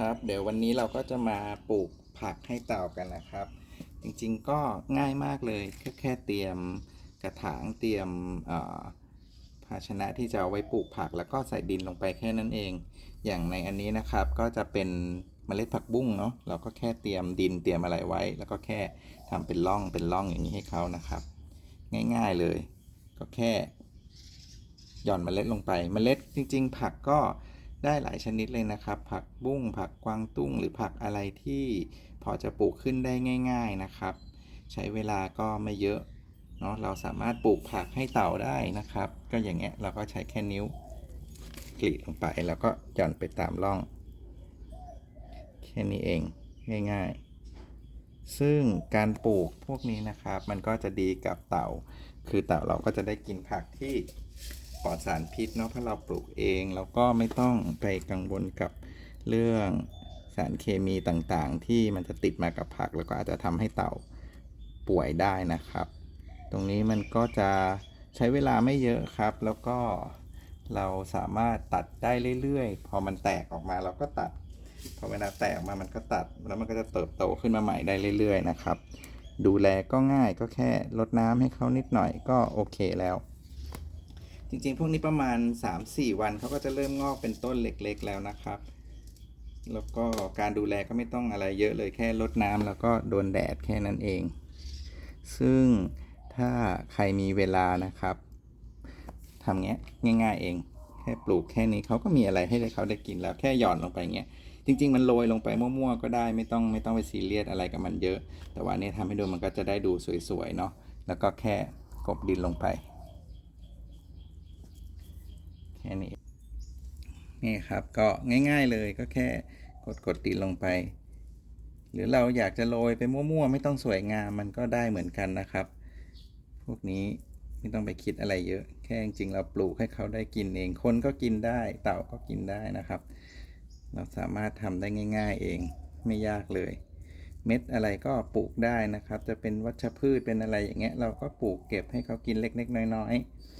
ครับ เดี๋ยววันนี้เราก็จะมาปลูกผักให้เต่ากันนะครับ จริงๆก็ง่ายมากเลยแค่แค่เตรียมกระถางเตรียมภาชนะที่จะเอาไว้ปลูกผัก แล้วก็ใส่ดินลงไปแค่นั้นเอง อย่างในอันนี้นะครับก็จะเป็นเมล็ดผักบุ้งเนาะเราก็แค่เตรียมดินเตรียมอะไรไว้ แล้วก็แค่ทำเป็นร่องเป็นร่องอย่างนี้ให้เขานะครับ ง่ายๆเลย ก็แค่หย่อนเมล็ดลงไป เมล็ดจริง ๆ ผักก็ ได้หลายชนิดเลยนะครับ ผักบุ้งผักกวางตุ้ง หรือผักอะไรที่พอจะปลูกขึ้นได้ง่าย ๆนะครับ ใช้เวลาก็ไม่เยอะเนาะเราสามารถปลูกผักให้เต่าได้นะครับ ก็อย่างเงี้ยเราก็ใช้แค่นิ้วกรีดลงไปแล้วก็หย่อนไปตามร่อง แค่นี้เองง่าย ๆ ซึ่งการปลูกพวกนี้นะครับ มันก็จะดีกับเต่า คือเต่าเราก็จะได้กินผักที่ ปลอดสารพิษเนาะเพราะเราปลูกเองแล้วก็ไม่ต้องไปกังวลกับเรื่องสารเคมีต่างๆ ที่มันจะติดมากับผัก แล้วก็อาจจะทำให้เต่าป่วยได้นะครับ ตรงนี้มันก็จะใช้เวลาไม่เยอะครับ แล้วก็เราสามารถตัดได้เรื่อยๆ พอมันแตกออกมาเราก็ตัด พอเวลาแตกออกมามันก็ตัด แล้วมันก็จะเติบโตขึ้นมาใหม่ได้เรื่อย ๆ นะครับ ดูแลก็ง่ายก็แค่ลดน้ำให้เขานิดหน่อยก็โอเคแล้ว จริงๆ พวกนี้ประมาณ 3-4 วันเขาก็จะเริ่มงอกเป็นต้นเล็กๆแล้วนะครับ แล้วก็การดูแลก็ไม่ต้องอะไรเยอะเลยแค่ลดน้ำแล้วก็โดนแดดแค่นั้นเอง ซึ่งถ้าใครมีเวลานะครับทำเงี้ยง่ายๆเอง แค่ปลูกแค่นี้เขาก็มีอะไรให้เขาได้กินแล้วแค่หย่อนลงไปเงี้ยจริง ๆ มันโรยลงไปมั่วๆก็ได้ไม่ต้องไม่ต้องไปซีเรียสอะไรกับมันเยอะ แต่ว่าอันนี้ทำให้ดูมันก็จะได้ดูสวยๆเนาะแล้วก็แค่กบดินลงไป แค่นี้นี่ครับก็ง่าย ๆเลยก็แค่กดกดดินลงไป หรือเราอยากจะโรยไปมั่วๆ ไม่ต้องสวยงามมันก็ได้เหมือนกันนะครับ พวกนี้ไม่ต้องไปคิดอะไรเยอะ แค่จริงๆเราปลูกให้เขาได้กินเอง คนก็กินได้ เต่าก็กินได้นะครับ เราสามารถทำได้ง่าย ๆเองไม่ยากเลย เม็ดอะไรก็ปลูกได้นะครับ จะเป็นวัชพืชเป็นอะไรอย่างเงี้ย เราก็ปลูกเก็บให้เขากินเล็กๆ น้อย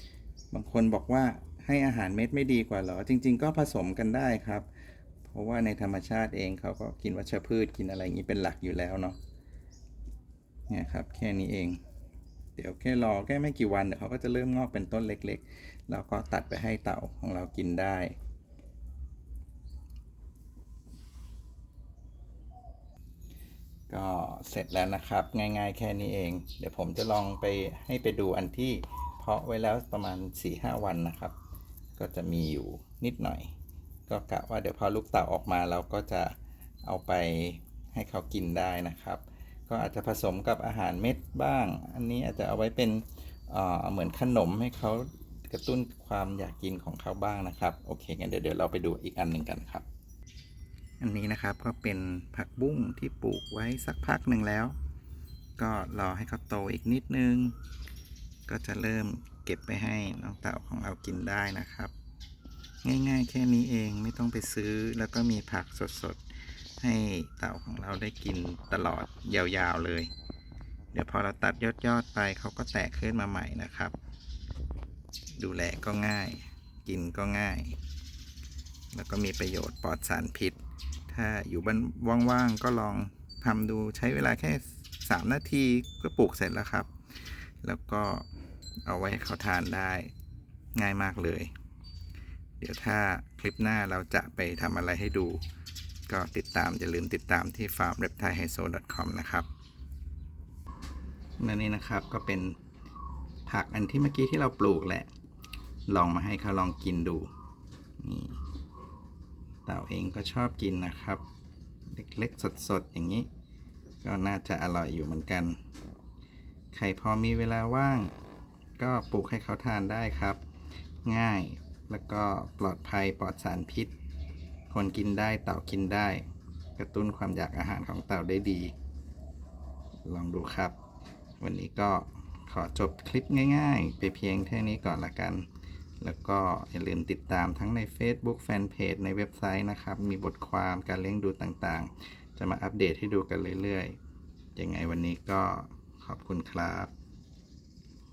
ๆ บางคนบอกว่า ให้อาหารเม็ดไม่ดีกว่าหรอ จริง ๆ ก็ผสมกันได้ครับ เพราะว่าในธรรมชาติเองเขาก็กินวัชพืชกินอะไรอย่างนี้เป็นหลักอยู่แล้วเนาะเนี่ยครับแค่นี้เอง เดี๋ยวแค่รอแค่ไม่กี่วันเดี๋ยวเขาก็จะเริ่มงอกเป็นต้นเล็กๆ แล้วก็ตัดไปให้เต่าของเรากินได้ก็เสร็จแล้วนะครับ ง่ายๆแค่นี้เอง เดี๋ยวผมจะลองไปให้ไปดูอันที่เพาะไว้แล้วประมาณ 4-5 วันนะครับ ก็จะมีอยู่นิดหน่อย ก็กะว่าเดี๋ยวพอลูกเต่าออกมาเราก็จะเอาไปให้เขากินได้นะครับ ก็อาจจะผสมกับอาหารเม็ดบ้าง อันนี้อาจจะเอาไว้เป็นเเหมือนขนมให้เขากระตุ้นความอยากกินของเขาบ้างนะครับ โอเคงั้นเดี๋ยวเดี๋ยวเราไปดูอีกอันหนึ่งกันครับ อันนี้นะครับก็เป็นผักบุ้งที่ปลูกไว้สักพักหนึ่งแล้ว ก็รอให้เขาโตอีกนิดนึง ก็จะเริ่ม เก็บไปให้น้องเต่าของเรากินได้นะครับ ง่ายๆ แค่นี้เองไม่ต้องไปซื้อแล้วก็มีผักสดๆ ให้เต่าของเราได้กินตลอดยาวๆเลย เดี๋ยวพอเราตัดยอดๆไปเขาก็แตกขึ้นมาใหม่นะครับ ดูแลก็ง่าย กินก็ง่าย แล้วก็มีประโยชน์ปลอดสารพิษ ถ้าอยู่บ้านว่างๆก็ลองทำดูใช้เวลาแค่ 3 นาทีก็ปลูกเสร็จแล้วครับ แล้วก็ เอาไว้ให้เขาทานได้ง่ายมากเลย เดี๋ยวถ้าคลิปหน้าเราจะไปทำอะไรให้ดู ก็ติดตาม อย่าลืมติดตามที่ farmreptilehiso.com นะครับนั่นนี่นะครับก็เป็นผักอันที่เมื่อกี้ที่เราปลูกแหละ ลองมาให้เขาลองกินดูนี่เต่าเองก็ชอบกินนะครับ เล็กๆสดๆอย่างนี้ ก็น่าจะอร่อยอยู่เหมือนกัน ใครพอมีเวลาว่าง ก็ปลูกให้เขาทานได้ครับ ง่ายแล้วก็ปลอดภัยปลอดสารพิษ คนกินได้เต่ากินได้ กระตุ้นความอยากอาหารของเต่าได้ดี ลองดูครับ วันนี้ก็ขอจบคลิปง่ายๆ ไปเพียงแค่านี้ก่อนละกัน แล้วก็อย่าลืมติดตามทั้งใน Facebook Fanpage ในเว็บไซต์นะครับ มีบทความการเลี้ยงดูต่างๆ จะมาอัปเดตให้ดูกันเรื่อยๆยังไงวันนี้ก็ขอบคุณครับ